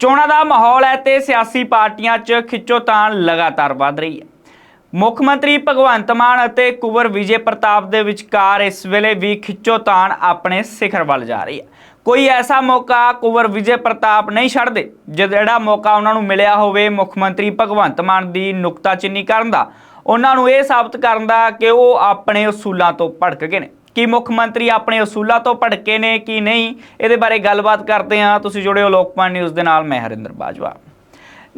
ਚੋਣਾਂ ਦਾ ਮਾਹੌਲ ਹੈ ਤੇ ਸਿਆਸੀ ਪਾਰਟੀਆਂ 'ਚ ਖਿੱਚੋਤਾਣ ਲਗਾਤਾਰ ਵੱਧ ਰਹੀ ਹੈ। ਮੁੱਖ ਮੰਤਰੀ ਭਗਵੰਤ ਮਾਨ ਅਤੇ ਕੁਵਰ ਵਿਜੇ ਪ੍ਰਤਾਪ ਦੇ ਵਿਚਕਾਰ ਇਸ ਵੇਲੇ ਵੀ ਖਿੱਚੋਤਾਣ ਆਪਣੇ ਸਿਖਰ ਵੱਲ ਜਾ ਰਹੀ ਹੈ। ਕੋਈ ਐਸਾ ਮੌਕਾ ਕੁਵਰ ਵਿਜੇ ਪ੍ਰਤਾਪ ਨਹੀਂ ਛੱਡਦੇ ਜਿਹੜਾ ਮੌਕਾ ਉਹਨਾਂ ਨੂੰ ਮਿਲਿਆ ਹੋਵੇ ਮੁੱਖ ਮੰਤਰੀ ਭਗਵੰਤ ਮਾਨ ਦੀ ਨੁਕਤਾਚੀਨੀ ਕਰਨ ਦਾ। ਉਹਨਾਂ ਨੂੰ ਇਹ ਸਾਬਤ ਕਰਨ ਦਾ ਕਿ ਉਹ ਆਪਣੇ ਅਸੂਲਾਂ ਤੋਂ ਭੜਕ ਗਏ ਨੇ। ਕਿ ਮੁੱਖ ਮੰਤਰੀ ਆਪਣੇ ਅਸੂਲਾਂ ਤੋਂ ਭੜਕੇ ਨੇ ਕਿ ਨਹੀਂ? ਇਹਦੇ ਬਾਰੇ ਗੱਲਬਾਤ ਕਰਦੇ ਹਾਂ। ਤੁਸੀਂ ਜੁੜਿਓ ਲੋਕਪਾਲ ਨਿਊਜ਼ ਦੇ ਨਾਲ, ਮੈਂ ਹਰਿੰਦਰ ਬਾਜਵਾ।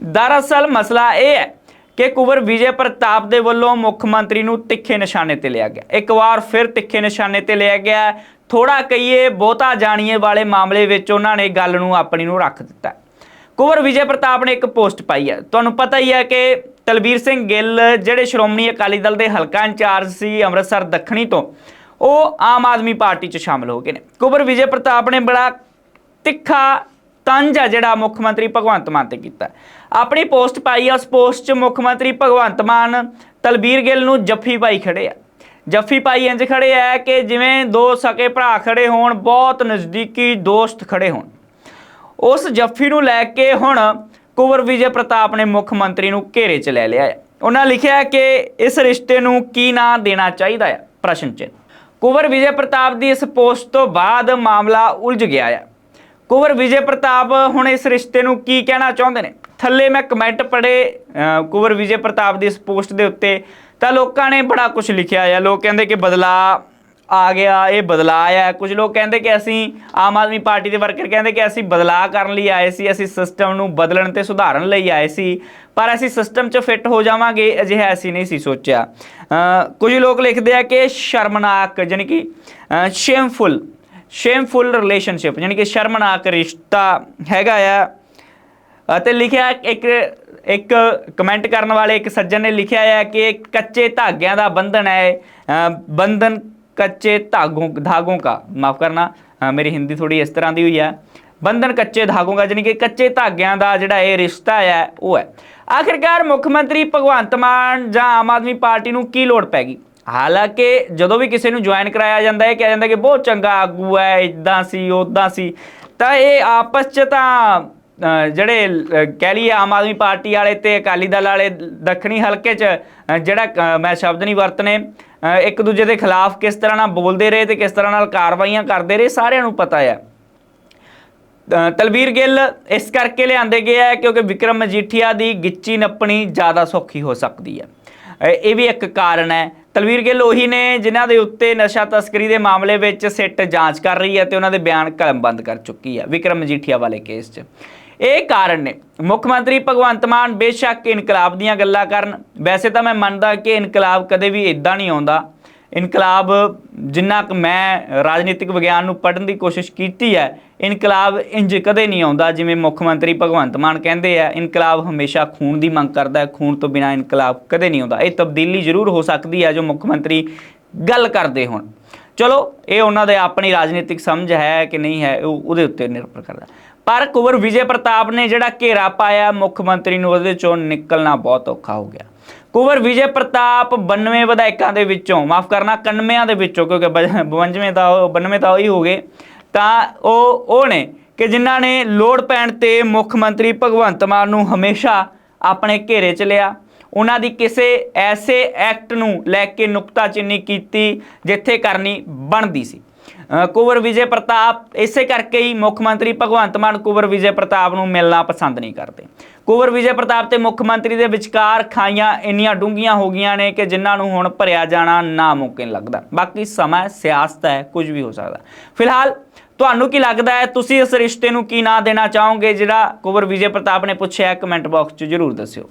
ਦਰਅਸਲ ਮਸਲਾ ਇਹ ਹੈ ਕਿ ਕੁਵਰ ਵਿਜੇ ਪ੍ਰਤਾਪ ਦੇ ਵੱਲੋਂ ਮੁੱਖ ਮੰਤਰੀ ਨੂੰ ਤਿੱਖੇ ਨਿਸ਼ਾਨੇ ਤੇ ਲਿਆ ਗਿਆ। ਇੱਕ ਵਾਰ ਫਿਰ ਤਿੱਖੇ ਨਿਸ਼ਾਨੇ ਤੇ ਲਿਆ ਗਿਆ। ਥੋੜਾ ਕਹੀਏ, ਬਹੁਤਾ ਜਾਣੀਏ ਵਾਲੇ ਮਾਮਲੇ ਵਿੱਚ ਉਹਨਾਂ ਨੇ ਗੱਲ ਨੂੰ ਆਪਣੀ ਨੂੰ ਰੱਖ ਦਿੱਤਾ। ਕੁਵਰ ਵਿਜੇ ਪ੍ਰਤਾਪ ਨੇ ਇੱਕ ਪੋਸਟ ਪਾਈ ਹੈ। ਤੁਹਾਨੂੰ ਪਤਾ ਹੀ ਹੈ ਕਿ ਤਲਬੀਰ ਸਿੰਘ ਗਿੱਲ, ਜਿਹੜੇ ਸ਼੍ਰੋਮਣੀ ਅਕਾਲੀ ਦਲ ਦੇ ਹਲਕਾ ਇੰਚਾਰਜ ਸੀ ਅੰਮ੍ਰਿਤਸਰ ਦੱਖਣੀ ਤੋਂ ਉਹ ਆਮ ਆਦਮੀ ਪਾਰਟੀ 'ਚ ਸ਼ਾਮਲ ਹੋ ਗਏ ਨੇ। ਕੁਵਰ ਵਿਜੇ ਪ੍ਰਤਾਪ ਨੇ ਬੜਾ ਤਿੱਖਾ ਤੰਜ ਆ ਜਿਹੜਾ ਮੁੱਖ ਮੰਤਰੀ ਭਗਵੰਤ ਮਾਨ ਤੇ ਕੀਤਾ। ਆਪਣੀ ਪੋਸਟ ਪਾਈ ਆ, ਉਸ ਪੋਸਟ 'ਚ ਮੁੱਖ ਮੰਤਰੀ ਭਗਵੰਤ ਮਾਨ, ਤਲਬੀਰ ਗਿੱਲ ਨੂੰ ਜੱਫੀ ਪਾਈ ਖੜੇ ਆ। ਜੱਫੀ ਪਾਈ ਇੰਜ ਖੜੇ ਆ ਕਿ ਜਿਵੇਂ ਦੋ ਸਕੇ ਭਰਾ ਖੜੇ ਹੋਣ, ਬਹੁਤ ਨਜ਼ਦੀਕੀ ਦੋਸਤ ਖੜੇ ਹੋਣ। ਉਸ ਜੱਫੀ ਨੂੰ ਲੈ ਕੇ ਹੁਣ ਕੁਵਰ ਵਿਜੇ ਪ੍ਰਤਾਪ ਨੇ ਮੁੱਖ ਮੰਤਰੀ ਨੂੰ ਘੇਰੇ 'ਚ ਲੈ ਲਿਆ ਹੈ ਉਹਨਾਂ ਲਿਖਿਆ ਕਿ ਇਸ ਰਿਸ਼ਤੇ ਨੂੰ ਕੀ ਨਾਂ ਦੇਣਾ ਚਾਹੀਦਾ ਹੈ ਪ੍ਰਸ਼ਨ ਚਿੰਨ੍ਹ। ਕੁਵਰ ਵਿਜੇ ਪ੍ਰਤਾਪ ਦੀ ਇਸ ਪੋਸਟ ਤੋਂ ਬਾਅਦ ਮਾਮਲਾ ਉਲਝ ਗਿਆ ਹੈ ਕੁਵਰ ਵਿਜੇ ਪ੍ਰਤਾਪ ਹੁਣ ਇਸ ਰਿਸ਼ਤੇ ਨੂੰ ਕੀ ਕਹਿਣਾ ਚਾਹੁੰਦੇ ਨੇ? ਥੱਲੇ ਮੈਂ ਕਮੈਂਟ ਪੜੇ ਕੁਵਰ ਵਿਜੇ ਪ੍ਰਤਾਪ ਦੀ ਇਸ ਪੋਸਟ ਦੇ ਉੱਤੇ ਤਾਂ ਲੋਕਾਂ ਨੇ ਬੜਾ ਕੁਝ ਲਿਖਿਆ ਆ। ਲੋਕ ਕਹਿੰਦੇ ਕਿ ਬਦਲਾ ਆ ਗਿਆ, ਇਹ ਬਦਲਾਅ ਆ ਕੁਝ ਲੋਕ ਕਹਿੰਦੇ ਕਿ ਅਸੀਂ ਆਮ ਆਦਮੀ ਪਾਰਟੀ ਦੇ ਵਰਕਰ ਕਹਿੰਦੇ ਕਿ ਅਸੀਂ ਬਦਲਾਅ ਕਰਨ ਲਈ ਆਏ ਸੀ, ਅਸੀਂ ਸਿਸਟਮ ਨੂੰ ਬਦਲਣ ਤੇ ਸੁਧਾਰਨ ਲਈ ਆਏ ਸੀ, ਪਰ ਅਸੀਂ ਸਿਸਟਮ 'ਚ ਫਿੱਟ ਹੋ ਜਾਵਾਂਗੇ, ਅਜਿਹਾ ਅਸੀਂ ਨਹੀਂ ਸੀ ਸੋਚਿਆ। ਕੁਝ ਲੋਕ ਲਿਖਦੇ ਆ ਕਿ ਸ਼ਰਮਨਾਕ ਯਾਨੀ ਕਿ ਸ਼ੇਮਫੁਲ ਸ਼ੇਮਫੁਲ ਰਿਲੇਸ਼ਨਸ਼ਿਪ ਯਾਨੀ ਕਿ ਸ਼ਰਮਨਾਕ ਰਿਸ਼ਤਾ ਹੈਗਾ ਆ। ਅਤੇ ਲਿਖਿਆ ਇੱਕ ਇੱਕ ਕਮੈਂਟ ਕਰਨ ਵਾਲੇ ਇੱਕ ਸੱਜਣ ਨੇ ਲਿਖਿਆ ਹੈ ਕਿ ਕੱਚੇ ਧਾਗਿਆਂ ਦਾ ਬੰਧਨ ਹੈ। ਬੰਧਨ ਕੱਚੇ ਧਾਗੋਂ धागों का ਮਾਫ ਕਰਨਾ ਅ, ਮੇਰੀ ਹਿੰਦੀ ਥੋੜੀ ਇਸ ਤਰ੍ਹਾਂ ਦੀ ਹੋਈ ਹੈ ਬੰਧਨ ਕੱਚੇ ਧਾਗੋਂ ਦਾ ਯਾਨੀ ਕਿ ਕੱਚੇ ਧਾਗਿਆਂ ਦਾ ਜਿਹੜਾ ਇਹ ਰਿਸ਼ਤਾ ਹੈ ਉਹ ਹੈ ਆਖਿਰਕਾਰ ਮੁੱਖ ਮੰਤਰੀ ਭਗਵੰਤ ਮਾਨ ਜਾਂ ਆਮ ਆਦਮੀ ਪਾਰਟੀ ਨੂੰ ਕੀ ਲੋੜ ਪੈ ਗਈ ਹਾਲਾਂਕਿ ਜਦੋਂ ਵੀ ਕਿਸੇ ਨੂੰ ਜੁਆਇਨ ਕਰਾਇਆ ਜਾਂਦਾ ਹੈ ਕਿਹਾ ਜਾਂਦਾ ਕਿ ਬਹੁਤ ਚੰਗਾ ਆਗੂ ਹੈ ਇਦਾਂ ਸੀ ਉਦਾਂ ਸੀ ਤਾਂ ਇਹ ਆਪਸ ਚ ਤਾਂ ਅ, ਜਿਹੜੇ ਅ, ਕਹਿ ਲਈਏ ਆਮ ਆਦਮੀ ਪਾਰਟੀ ਵਾਲੇ ਤੇ ਅਕਾਲੀ ਦਲ ਵਾਲੇ ਦੱਖਣੀ ਹਲਕੇ 'ਚ ਅ, ਜਿਹੜਾ ਅ, ਮੈਂ ਸ਼ਬਦ ਨਹੀਂ ਵਰਤਨੇ ਅ, ਇੱਕ ਦੂਜੇ ਦੇ ਖਿਲਾਫ ਕਿਸ ਤਰ੍ਹਾਂ ਨਾਲ ਬੋਲਦੇ ਰਹੇ ਤੇ ਕਿਸ ਤਰ੍ਹਾਂ ਨਾਲ ਕਾਰਵਾਈਆਂ ਕਰਦੇ ਰਹੇ, ਸਾਰਿਆਂ ਨੂੰ ਪਤਾ ਹੈ ਤਲਵੀਰ ਗਿੱਲ ਇਸ ਕਰਕੇ ਲਿਆਂਦੇ ਗਏ ਹੈ ਕਿਉਂਕਿ ਵਿਕਰਮ ਮਜੀਠੀਆ ਦੀ ਗਿੱਚੀ ਨੱਪਣੀ ਜ਼ਿਆਦਾ ਸੌਖੀ ਹੋ ਸਕਦੀ ਹੈ ਇਹ ਵੀ ਇੱਕ ਕਾਰਨ ਹੈ। ਤਲਵੀਰ ਗਿੱਲ ਉਹੀ ਨੇ ਜਿਨ੍ਹਾਂ ਦੇ ਉੱਤੇ ਨਸ਼ਾ ਤਸਕਰੀ ਦੇ ਮਾਮਲੇ ਵਿੱਚ ਸਿੱਟ ਜਾਂਚ ਕਰ ਰਹੀ ਹੈ ਤੇ ਉਹਨਾਂ ਦੇ ਬਿਆਨ ਕਲਮਬੰਦ ਕਰ ਚੁੱਕੀ ਹੈ ਵਿਕਰਮ ਮਜੀਠੀਆ ਵਾਲੇ ਕੇਸ 'ਚ। ਇਹ ਕਾਰਨ ਨੇ। ਮੁੱਖ ਮੰਤਰੀ ਭਗਵੰਤ ਮਾਨ ਬੇਸ਼ੱਕ ਇਨਕਲਾਬ ਦੀਆਂ ਗੱਲਾਂ ਕਰਨ। ਵੈਸੇ ਤਾਂ ਮੈਂ ਮੰਨਦਾ ਕਿ ਇਨਕਲਾਬ ਕਦੇ ਵੀ ਇਦਾਂ ਨਹੀਂ ਆਉਂਦਾ। ਇਨਕਲਾਬ ਜਿੰਨਾ ਕੁ ਮੈਂ ਰਾਜਨੀਤਿਕ ਵਿਗਿਆਨ ਨੂੰ ਪੜ੍ਹਨ ਦੀ ਕੋਸ਼ਿਸ਼ ਕੀਤੀ ਹੈ, ਇਨਕਲਾਬ ਇੰਜ ਕਦੇ ਨਹੀਂ ਆਉਂਦਾ ਜਿਵੇਂ ਮੁੱਖ ਮੰਤਰੀ ਭਗਵੰਤ ਮਾਨ ਕਹਿੰਦੇ ਆ, ਇਨਕਲਾਬ ਹਮੇਸ਼ਾ ਖੂਨ ਦੀ ਮੰਗ ਕਰਦਾ ਹੈ, ਖੂਨ ਤੋਂ ਬਿਨਾ ਇਨਕਲਾਬ ਕਦੇ ਨਹੀਂ ਆਉਂਦਾ। ਇਹ ਤਬਦੀਲੀ ਜ਼ਰੂਰ ਹੋ ਸਕਦੀ ਹੈ ਜੋ ਮੁੱਖ ਮੰਤਰੀ ਗੱਲ ਕਰਦੇ ਹੋਣ। ਚਲੋ, ਇਹ ਉਹਨਾਂ ਦੇ ਆਪਣੀ ਰਾਜਨੀਤਿਕ ਸਮਝ ਹੈ ਕਿ ਨਹੀਂ ਹੈ, ਉਹ ਉਹਦੇ ਉੱਤੇ ਨਿਰਭਰ ਕਰਦਾ। ਪਰ ਕੁਵਰ ਵਿਜੇ ਪ੍ਰਤਾਪ ਨੇ ਜਿਹੜਾ ਘੇਰਾ ਪਾਇਆ, ਮੁੱਖ ਮੰਤਰੀ ਨੂੰ ਉਹਦੇ ਚੋਂ ਨਿਕਲਣਾ ਬਹੁਤ ਔਖਾ ਹੋ ਗਿਆ। ਕੁਵਰ ਵਿਜੇ ਪ੍ਰਤਾਪ 92 ਵਿਧਾਇਕਾਂ ਦੇ ਵਿੱਚੋਂ, ਮਾਫ ਕਰਨਾ 91 ਦੇ ਵਿੱਚੋਂ, ਕਿਉਂਕਿ 92 ਤਾਂ ਉਹ 92 ਤਾਂ ਉਹੀ ਹੋ ਗਏ, ਤਾਂ ਉਹ ਉਹ ਨੇ ਕਿ ਜਿਨ੍ਹਾਂ ਨੇ ਲੋੜ ਪੈਣ ਤੇ ਮੁੱਖ ਮੰਤਰੀ ਭਗਵੰਤ ਮਾਨ ਨੂੰ ਹਮੇਸ਼ਾ ਆਪਣੇ ਘੇਰੇ 'ਚ ਲਿਆ। ਉਹਨਾਂ ਦੀ ਕਿਸੇ ਐਸੇ ਐਕਟ ਨੂੰ ਲੈ ਕੇ ਨੁਕਤਾਚੀਨੀ ਕੀਤੀ ਜਿੱਥੇ ਕਰਨੀ ਬਣਦੀ ਸੀ। ਕੁਵਰ ਵਿਜੇ ਪ੍ਰਤਾਪ, ਇਸੇ ਕਰਕੇ ਹੀ ਮੁੱਖ ਮੰਤਰੀ ਭਗਵੰਤ ਮਾਨ ਕੁਵਰ ਵਿਜੇ ਪ੍ਰਤਾਪ ਨੂੰ ਮਿਲਣਾ ਪਸੰਦ ਨਹੀਂ ਕਰਦੇ। ਕੁਵਰ ਵਿਜੇ ਪ੍ਰਤਾਪ ਤੇ ਮੁੱਖ ਮੰਤਰੀ ਦੇ ਵਿਚਕਾਰ ਖਾਈਆਂ ਇੰਨੀਆਂ ਡੂੰਘੀਆਂ ਹੋ ਗਈਆਂ ਨੇ ਕਿ ਜਿਨ੍ਹਾਂ ਨੂੰ ਹੁਣ ਭਰਿਆ ਜਾਣਾ ਨਾਮੁਮਕਿਨ ਲੱਗਦਾ। ਬਾਕੀ ਸਮਾਂ ਸਿਆਸਤ ਹੈ, ਕੁਝ ਵੀ ਹੋ ਸਕਦਾ। ਫਿਲਹਾਲ ਤੁਹਾਨੂੰ ਕੀ ਲੱਗਦਾ ਹੈ? ਤੁਸੀਂ ਇਸ ਰਿਸ਼ਤੇ ਨੂੰ ਕੀ ਨਾਂ ਦੇਣਾ ਚਾਹੋਗੇ? ਜਿਹੜਾ ਕੁਵਰ ਵਿਜੇ ਪ੍ਰਤਾਪ ਨੇ ਪੁੱਛਿਆ, ਕਮੈਂਟ ਬਾਕਸ 'ਚ ਜਰੂਰ ਦੱਸਿਓ।